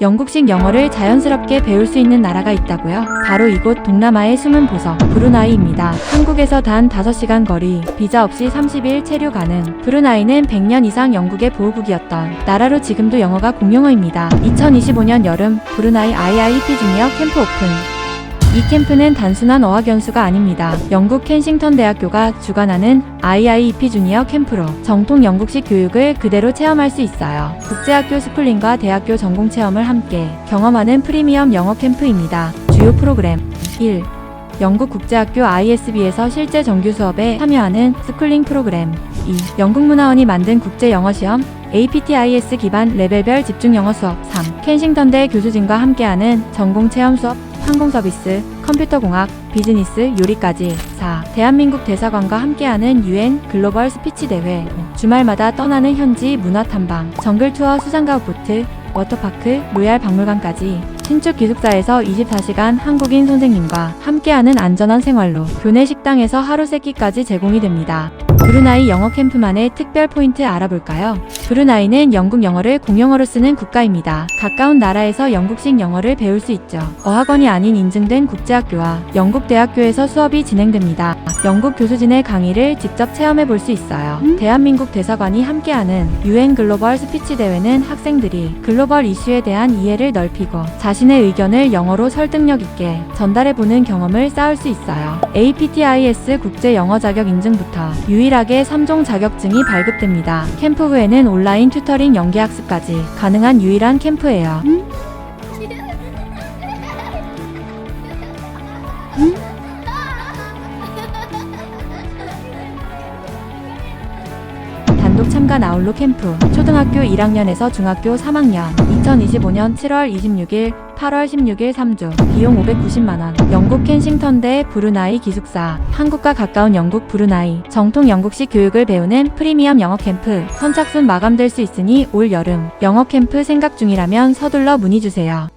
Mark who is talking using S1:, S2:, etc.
S1: 영국식 영어를 자연스럽게 배울 수 있는 나라가 있다고요? 바로 이곳 동남아의 숨은 보석 브루나이입니다. 한국에서 단 5시간 거리, 비자 없이 30일 체류 가능. 브루나이는 100년 이상 영국의 보호국이었던 나라로 지금도 영어가 공용어입니다. 2025년 여름 브루나이 IIP 주니어 캠프 오픈. 이 캠프는 단순한 어학연수가 아닙니다. 영국 켄싱턴 대학교가 주관하는 IIEP 주니어 캠프로 정통 영국식 교육을 그대로 체험할 수 있어요. 국제학교 스쿨링과 대학교 전공 체험을 함께 경험하는 프리미엄 영어 캠프입니다. 주요 프로그램 1. 영국 국제학교 ISB에서 실제 정규 수업에 참여하는 스쿨링 프로그램 2. 영국 문화원이 만든 국제 영어 시험 APTIS 기반 레벨별 집중 영어 수업 3. 켄싱턴대 교수진과 함께하는 전공 체험 수업 항공 서비스, 컴퓨터 공학, 비즈니스, 요리까지 4. 대한민국 대사관과 함께하는 UN 글로벌 스피치 대회 5. 주말마다 떠나는 현지 문화 탐방, 정글 투어 수상가옥 보트, 워터파크, 로얄 박물관까지 신축 기숙사에서 24시간 한국인 선생님과 함께하는 안전한 생활로 교내 식당에서 하루 세끼까지 제공이 됩니다. 브루나이 영어 캠프만의 특별 포인트 알아볼까요? 브루나이는 영국 영어를 공용어로 쓰는 국가입니다. 가까운 나라에서 영국식 영어를 배울 수 있죠. 어학원이 아닌 인증된 국제학교와 영국 대학교에서 수업이 진행됩니다. 영국 교수진의 강의를 직접 체험해 볼 수 있어요. 대한민국 대사관이 함께하는 UN 글로벌 스피치 대회는 학생들이 글로벌 이슈에 대한 이해를 넓히고 자신의 의견을 영어로 설득력 있게 전달해 보는 경험을 쌓을 수 있어요. APTIS 국제 영어 자격 인증부터 유일하게 3종 자격증이 발급됩니다. 캠프 후에는 온라인 튜터링 연계 학습까지 가능한 유일한 캠프예요. 단독 참가 나홀로 캠프. 초등학교 1학년에서 중학교 3학년. 2025년 7월 26일 8월 16일 3주. 비용 590만원. 영국 켄싱턴대 브루나이 기숙사. 한국과 가까운 영국 브루나이. 정통 영국식 교육을 배우는 프리미엄 영어 캠프. 선착순 마감될 수 있으니 올 여름 영어 캠프 생각 중이라면 서둘러 문의 주세요.